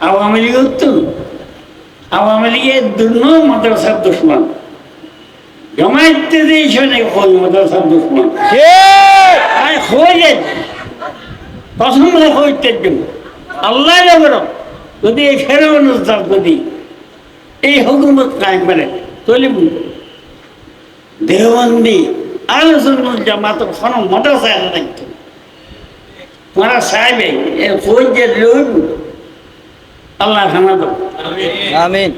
আওয়ামী লীগ তো আওয়ামী লীগের দুর্ন মাদ্রাসার দুশ্মন। জমাইতে দিয়েছে নাকি ওই মাদ্রাসার দুশ্মন। যায় প্রথম হইতে জন্য আল্লাহ যাবেন যদি এই ফেরোন যদি এই হুকুমত কায়েম করে তাহলে দেহবন্দি আলোচনা জামাত কোনো মাদ্রাসা দেখতো তোমারা সাহেবে ফৌজে লোক আল্লাহ খানা আমিন।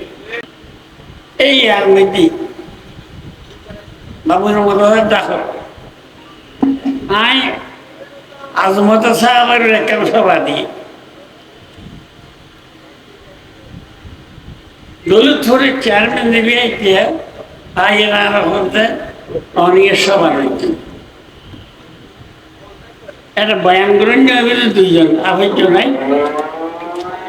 এই আর মেদি বাবুর মতো দেখো। আই আজমত সাহেবের সভা দিয়ে দলিতপুরের চেয়ারম্যান দেবে দিয়ে আইয়ের আর হতে অনেক সভা রয়েছে একটা বয়ান যাবে দুইজন আবেগ নাই।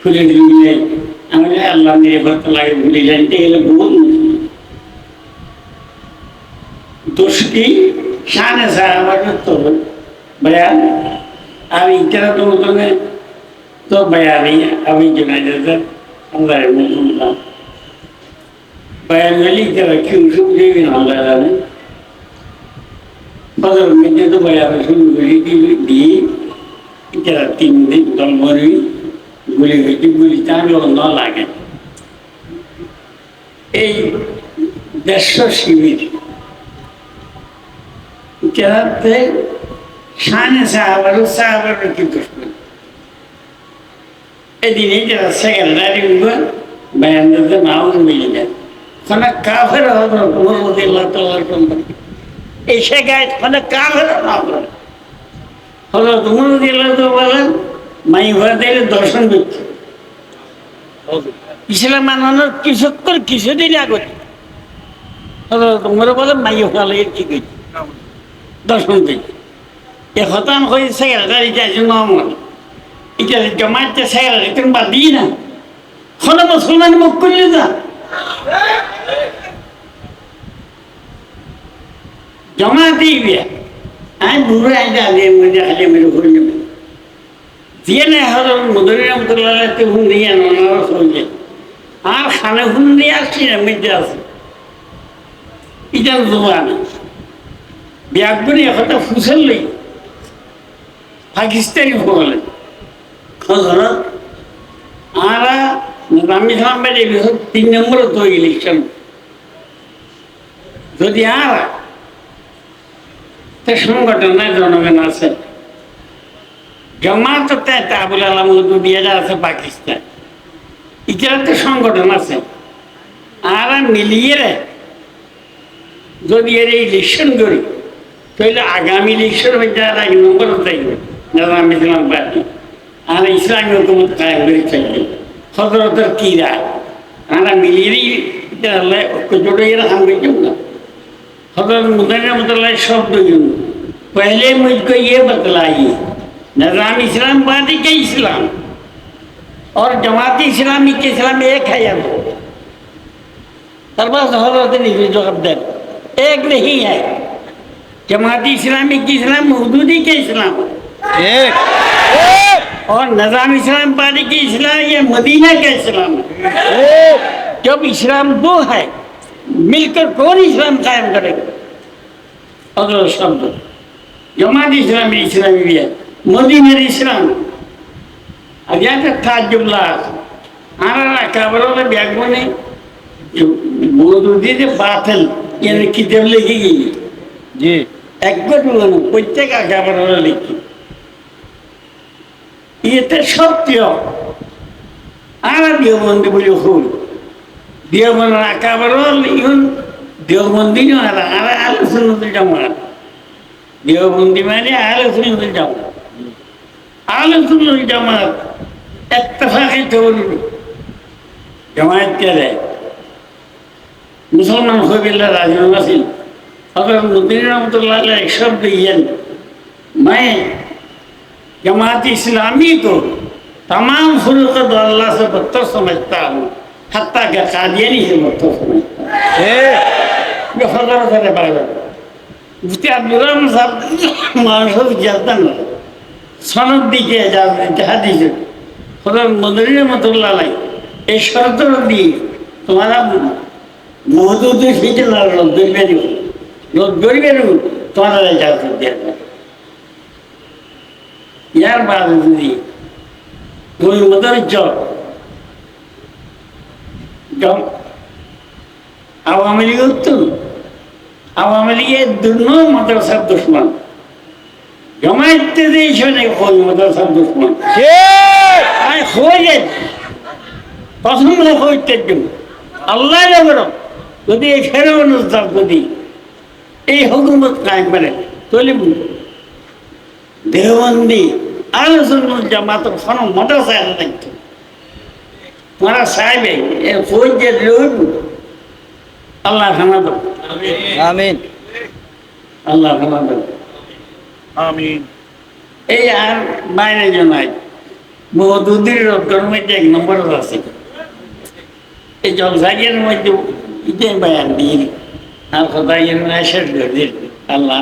ফুলে দিলে আমি আল্লাহ ভর্ত লাগে ভুলি জানতে গেলে বহু দোষটি শানে সাহাবার তো বয়ান আমি ইটারা তো তুমি তো বয়ানি আমি জোনাইতে আল্লাহ মুসলমান বয়ানগুলি ইটারা কেউ শুরু দেবে না আল্লাহ জানে। বদল মেঝে তো বয়ান শুরু করে দিয়ে ইটারা তিন দিন দল মরি গুলি হইতে গুলি তার ন লাগে এই দেড়শো শিবির যাতে শানে সাহাবারও সাহাবারও কি দুশ্মন এদিনে যারা সেকেন্ডারি উঠবেন বয়ান দিতে নাও মিলে যায় খানা কাফের হবে মোহাম্মদ আল্লাহ তাল্লাহ এই শেখায় খানা কাফের হবে হলো তোমার দিল্লাহ তো বলেন মাই ভাদের দর্শন করছে ইসলাম মানানোর কিছুক্ষণ কিছুদিন আগত। হলো তোমার বলে মাই ভালো কি করছে দর্শন দিচ্ছে এ হতাম হয়ে সেক্রেটারি যাইছে নমন। এটা জমাইতে সেক্রেটারি তুমি বাদ দিই না। হলো মুসলমান মুখ করলে না। জমা দিবি। আমি বুড়ো আইতে আগে মধ্যে আগে মেরে নেবে। দিয়ে না হলো মধুরী রহমতুল্লাহ হুন দিয়ে সঙ্গে আর খানে হুন দিয়ে আসছি না মেঝে আছে এটা দোয়া না ব্যাগগুলি একটা ফুসল লই। পাকিস্তানি হজরত আরা আমি সামনে তিন নম্বর তো ইলেকশন যদি আর, তে সংগঠনের জনগণ আছে। জমাত আবুল আলম দুবিয়ারা আছে পাকিস্তান। ইতিহাস তো সংগঠন আছে। আর মিলিয়ে যদি এর ইলেকশন করি, তাহলে আগামী ইলেকশন মধ্যে আর এক নম্বর চাইবে জামাম ইসলাম পার্টি আর ইসলামী হুকুমত কায়েম করে চাইবে হজরতের কি রায়? আমরা মিলিয়েই তাহলে জোটে এরা হাম করছেন না। হজরত মুদানি রহমতুল্লাহ শব্দ জন্য পহলে মুঝকো ইয়ে বতলাইয়ে निज़ाम इस्लामवादी के इस्लाम। और जमाती इस्लामी के इस्लाम एक है या दो सरबस हज़रत अब्दल एक नहीं है। जमाती इस्लामी की इस्लाम मौदूदी के इस्लाम। ঠিক और निज़ाम इस्लामवादी की इस्लाम ये मदीना का इस्लाम। है जब इस्लाम दो है मिलकर कौन इस्लाम कायम करेगा? अगला शब्द जमात इस्लामी इस्लामी भी है। মদিনের ইসলাম। আর যাতে তাজুল্লাহ আনারা কাবরলে ব্যাগমনে মৌদুদি যে বাতিল এর কিতাব লিখে গিয়ে। জি। একবার প্রত্যেক কাবরলে লিখি। এতে সত্য আনা দেওবন্দি বলে হুল দেওবন আকাবরল ইউন দেওবন্দি আর আলোচনা জামাত। দেওবন্দি মানে আলোচনা জামাত। আলোচনা জামাত একটাফাকে জরুরি জামায়াত গেলে মুসলমান হবিল্লা রাজনাম আছেন হজরত নদীর রহমতুল্লাহ একশো দিয়েন মায়ে জামাত ইসলামী তো তাম ফুরুক আল্লাহ সে ভক্ত সমেতা হল হাত্তা গে কাদিয়ানি সে ভক্ত সমেতা হজরত হতে পারবে আব্দুর রহমান সাহেব মানুষ জানতাম না। সনদ দিকে দিয়েছে। হজরত মদনী রহমতুল্লাহ এই শর্ত দিয়ে তোমারা মহদুদের সিটে রোদ ধরবে নিব রোদ ধরবে নিব তোমারা যাতে দিয়ে ইয়ার বাদ যদি তুমি চল আওয়ামী লীগ তো আওয়ামী লীগের দুর্ন মাদ্রাসার দুশ্মন। জমাইতে দিয়েছে না ওই মাদ্রাসার দুশ্মন। আর যায় প্রথম হইতে জন্য আল্লাহ যাবার যদি এই ফেরোন যদি এই হুকুমত কায়েম করে তাহলে দেহবন্দি আলোচনা জামাত কোনো মাদ্রাসা থাকতো মারা সাহেবে এ যে রইব আল্লাহ খানা দাও আমিন। আল্লাহ খানা দাও এই আর বাইরে জনাই রক্তর মধ্যে এক নম্বর আছে। এই জলসাগের মধ্যে ইতে বায়ান দিন আর এসে দিল আল্লাহ